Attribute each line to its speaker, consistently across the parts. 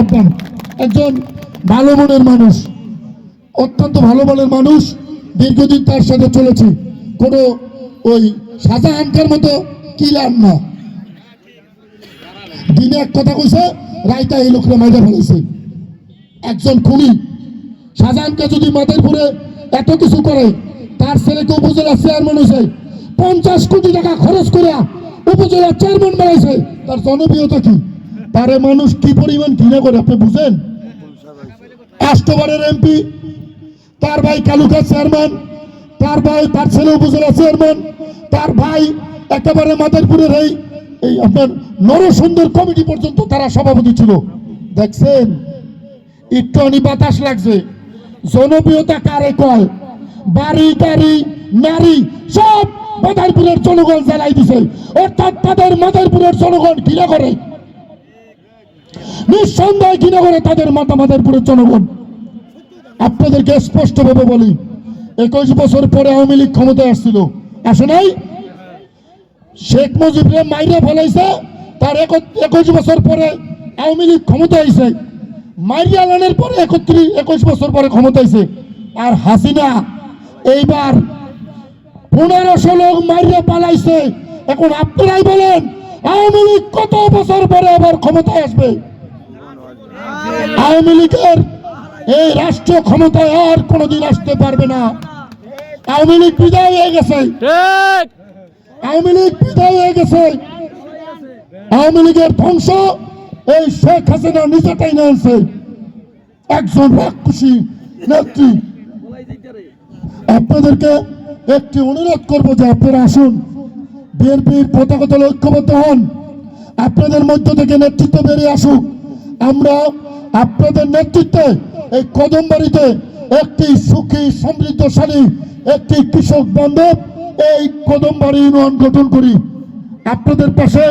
Speaker 1: আহ্বান। একজন ভালো মনের মানুষ, অত্যন্ত ভালো মনের মানুষ, দীর্ঘদিন তার সাথে চলেছি। কোনো ওই শাহজাহানকার মতো কিলার না। দিনে এক কথা কইছে রাইতা এই লোকরা মাইরা ফেলেছে একজন খুনি শাহজাহানকে যদি মাদারপুরে এত কিছু করে, তার ছেলেকে উপজেলা চেয়ারম্যান হয়েছে, পঞ্চাশ কোটি টাকা খরচ করে উপজেলা চেয়ারম্যান বানাইছে, তার জনপ্রিয়তা কি? তারে মানুষ কি পরিমাণ ঘৃণা করে, আপনি বুঝেন? অষ্টবারের এমপি, তার ভাই কালুকা চেয়ারম্যান, তার ভাই তার ছেলে উপজেলা চেয়ারম্যান, তার ভাই একেবারে মাদারপুরের এই এই আপনার নরসুন্দর কমিটি পর্যন্ত তারা সভাপতি ছিল। দেখছেন? একটু অনি বাতাস লাগছে। জনপ্রিয়তা কারে কয়? বাড়ি, গাড়ি, নারী, সব মাদারপুরের জনগণ জ্বালাই দিছে। অর্থাৎ তাদের মাদারপুরের জনগণ ঘৃণা করে। নিঃসন্দেহে ঘৃণা করে তাদের মাতা মাদারপুরের জনগণ। আপনাদেরকে স্পষ্টভাবে বলি, একুশ বছর পরে আওয়ামী লীগ ক্ষমতায় আসছিল। আসে নাই? শেখ মুজিবরে মাইরে ফেলাইছে, তার একুশ বছর পরে আওয়ামী লীগ ক্ষমতা আইছে। মাইরিয়া লানের পরে একত্রিশ একুশ বছর পরে ক্ষমতা আইছে। আর হাসিনা এইবার পনেরোশো লোক মাইরে পালাইছে। এখন আপনারাই বলেন, আওয়ামী লীগ কত বছর পরে আবার ক্ষমতায় আসবে? আওয়ামী লীগের এই রাষ্ট্র ক্ষমতায় আর কোনোদিন আসতে পারবে না। আওয়ামী লীগ বিদায় হয়ে গেছে। আওয়ামী লীগ বিদায় হয়ে গেছে। আওয়ামী লীগের ধ্বংস এই শেখ হাসিনা নিজেটাই নিয়েছে একজন রাক্ষসী নেত্রী। আপনাদেরকে একটি অনুরোধ করব যে আপনারা আসুন। বিএনপির পতাকা দলে ঐক্যবদ্ধ হন। আপনাদের মধ্য থেকে নেতৃত্ব বেরিয়ে আসুক। আমরা আপনাদের নেতৃত্বে এই কদমবাড়িতে একটি সুখী, সমৃদ্ধশালী একটি কৃষক বান্ধব এই কদমবাড়ি ইউনিয়ন গঠন করি। আপনাদের পাশে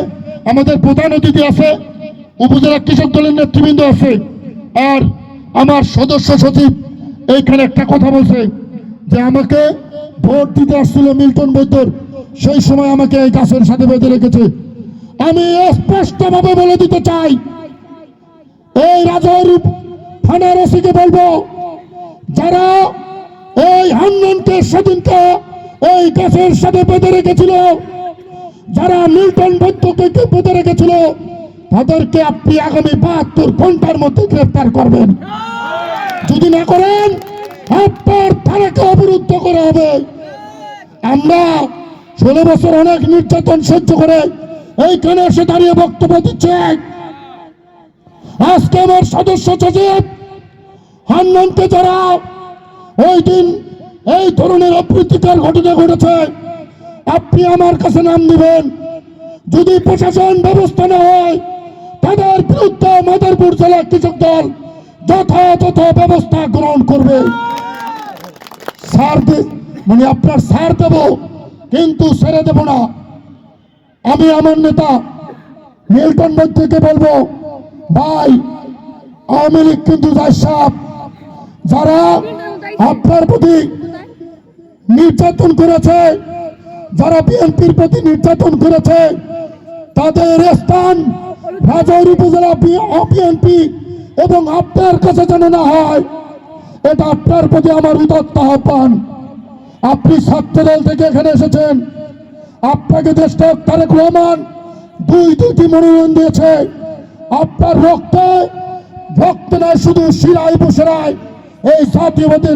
Speaker 1: আমাদের প্রধান অতিথি আছে, উপজেলা কৃষক দলের নেতৃবৃন্দ আছে, আর আমার সদস্য সচিব এইখানে একটা কথা বলছে যে আমাকে ভোট দিতে আসছিল মিল্টন বৈদ্যর, সেই সময় আমাকে এই গাছের সাথে বেঁধে রেখেছে। আমি স্পষ্টভাবে বলে দিতে চাই এই রাজর থানার ওসিকে বলব, যারা এই হান্ননকে সেদিনকে ওই গাছের সাথে বেঁধে রেখেছিল, যারা মিল্টন বৈদ্যকে বেঁধে রেখেছিল, তাদেরকে আপনি আগামী বাহাত্তর ঘণ্টার মধ্যে গ্রেফতার করবেন। যদি না করেন আপনার থানাকে অবরুদ্ধ করা হবে। আমরা ষোলো বছর অনেক নির্যাতন সহ্য করে এইখানে এসে দাঁড়িয়ে বক্তব্য দিচ্ছে। আজকে আমার সদস্য সচিব হান্নানকে যারা, ওই দিন এই ধরনের অপ্রীতিকর ঘটনা ঘটেছে। আপনি আমার কাছে নাম দিবেন যদি প্রশাসন ব্যবস্থা না হয়, তাদের বিরুদ্ধে মাদারপুর জেলা কৃষক দল যথাযথ ব্যবস্থা গ্রহণ করবে। সার মানে আপনার সার দেব, কিন্তু ছেড়ে দেব না। আমি আমার নেতা, মিল্টন মধ্যকে বলব ভাই, আওয়ামী লীগ কিন্তু সাপ। যারা আপনার প্রতি নির্যাতন করেছে, যারা বিএনপির প্রতি নির্যাতন করেছে, তাদের স্থান রাজৌর উপজেলা বিএনপি এবং আপনার কাছে যেন না হয়, এটা আপনার প্রতি আমার উদত্ত আহ্বান। আপনি ছাত্রদল থেকে এখানে এসেছেন। আপনাকে দেশটা তারেক রহমান দুই দুইটি মনোনয়ন দিয়েছে। আপনার রক্তে রক্ত নয় শুধু শিরায় বসে এই জাতীয়বাদী